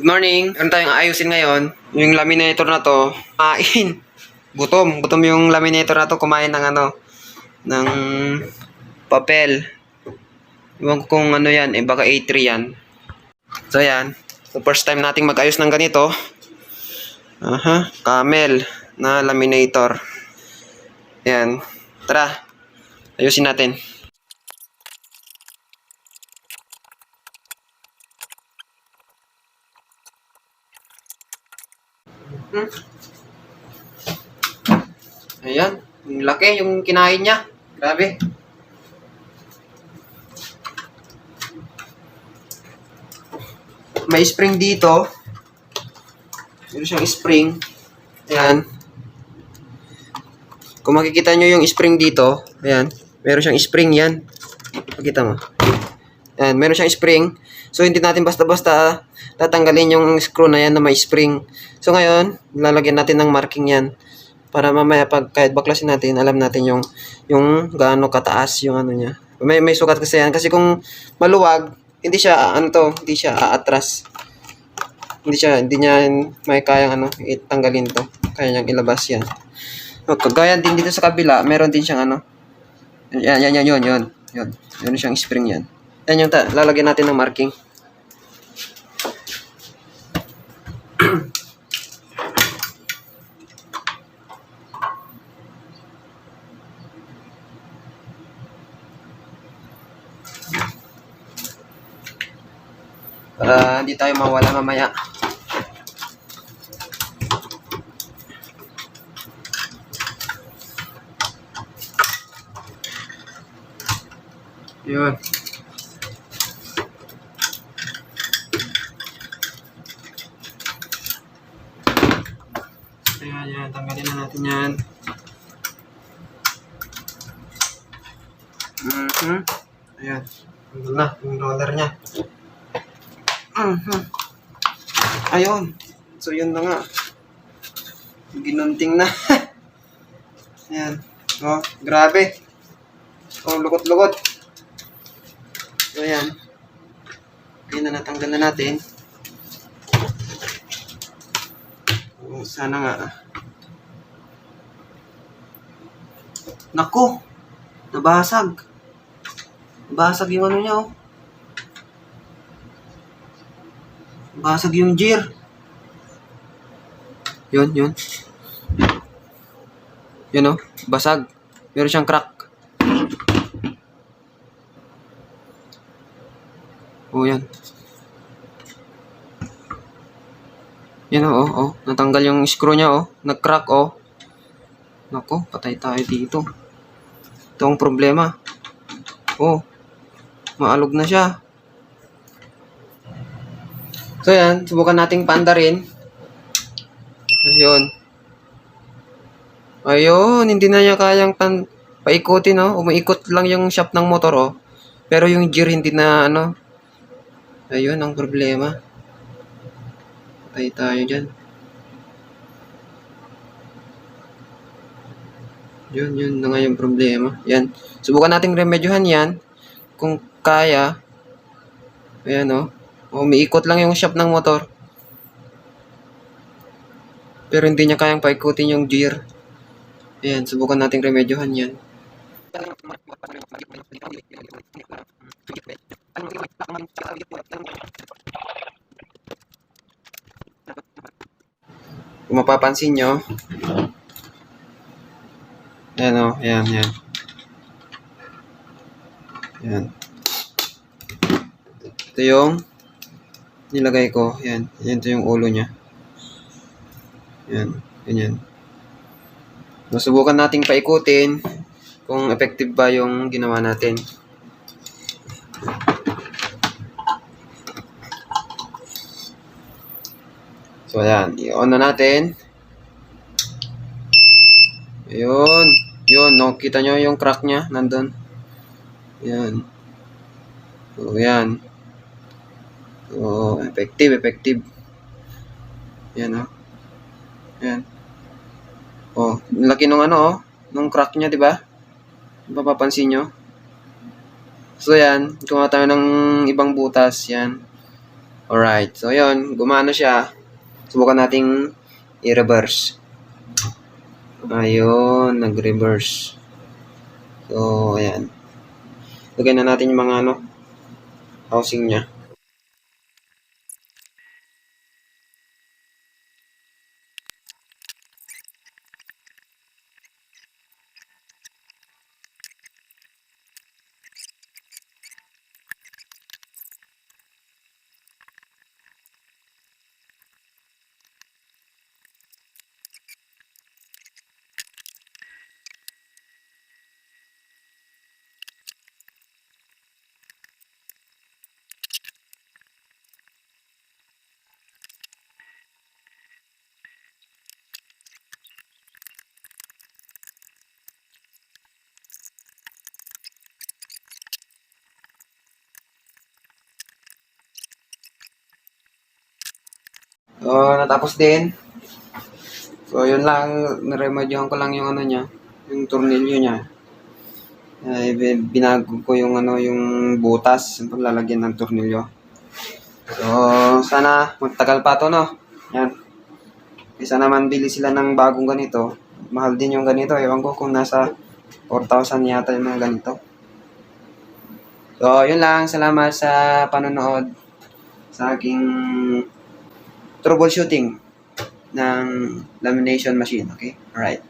Good morning. Meron tayong ayusin ngayon. Yung laminator na to, kumain. Gutom. Gutom yung laminator na to, kumain ng ano, ng papel. Iwan ko kung ano yan, eh baka A3 yan. So yan. So first time nating mag-ayos ng ganito. Aha, camel na laminator. Yan. Tara. Ayusin natin. Hmm. Ayan. Yung laki, yung kinain niya. Grabe. May spring dito. Meron siyang spring. Ayan. Kung makikita nyo yung spring dito, ayan. Meron siyang spring yan. Makita mo. Ayan, meron siyang spring. So, hindi natin basta-basta tatanggalin yung screw na yan na may spring. So, ngayon, lalagyan natin ng marking yan. Para mamaya pag kahit baklasin natin, alam natin yung yung gaano kataas yung ano niya. May may sukat kasi yan kasi kung maluwag, hindi siya ano to, hindi siya aatras. Hindi siya hindi niya may kayang ano itanggalin to. Kaya niyang ilabas yan. So, kagaya din dito sa kabila, meron din siyang ano. Yan, yan, yan, yun, yun. Yun. Meron siyang spring yan. Yan yung lalagyan natin ng marking. Para hindi tayo mawala mamaya. Yun. Ayan, yan. Tanggalin na natin yan. Mhm. Ayan. Tanggal na yung roller niya. Mhm. Ayun. So, yun na nga. Ginunting na. Ayan. Oh, grabe. Oh, lukot-lukot. So, ayan. Ayan na natanggal na natin. Oh, sana nga. Nako! Nabasag. Nabasag yung ano niya, oh. Basag yung gear. Yun, yun. Yun oh, basag. Meron siyang crack. Oh, yan. Yan oh, oh, oh. Natanggal yung screw niya oh. Nag-crack oh. Nako, patay tayo dito. Ito ang problema. Oh, maalog na siya. So yan, subukan nating panda rin. Ayun. Ayun, hindi na niya kayang pan paikutin, no? Umiikot lang yung shop ng motor, oh. Pero yung gear hindi na, ano. Ayun, ang problema. Patay tayo dyan. Yun, yun na nga yung problema. Yan. Subukan nating remedyohan yan. Kung kaya. Ayan, oh. Umiikot lang yung shop ng motor. Pero hindi niya kayang paikutin yung gear. Ayan, subukan nating remedyohan yan. Kung mapapansin nyo, Ayan o, ayan, ayan. Ayan. Ito yung nilagay ko. Ayan. Ayan ito yung ulo niya. Ayan. Ganyan. Nasubukan nating paikutin kung effective ba yung ginawa natin. So, ayan. I-on na natin. Ayun. Yun, no? Kita nyo yung crack niya? Nandun. Ayan. So, ayan. So, effective, effective. Ayan, oh. Ayan. Oh, laki nung ano, oh. Nung crack niya, di ba? Mapapansin nyo. So, yan. Kuha tayo ng ibang butas. Yan. Alright, so yun, gumana siya. Subukan nating i-reverse. Ayun, nag-reverse. So, ayan. Lagay na natin yung mga ano, housing niya. So, natapos din. So, yun lang. Naremedyohan ko lang yung ano niya. Yung tornilyo niya. Ay, bi- binago ko yung ano, yung butas. Yung paglalagyan ng tornilyo. So, sana magtagal pa to, no? Yan. Kaysa naman bili sila ng bagong ganito. Mahal din yung ganito. Ewan ko kung nasa 4,000 yata yung ganito. So, yun lang. Salamat sa panonood sa aking troubleshooting ng lamination machine. Okay? Alright.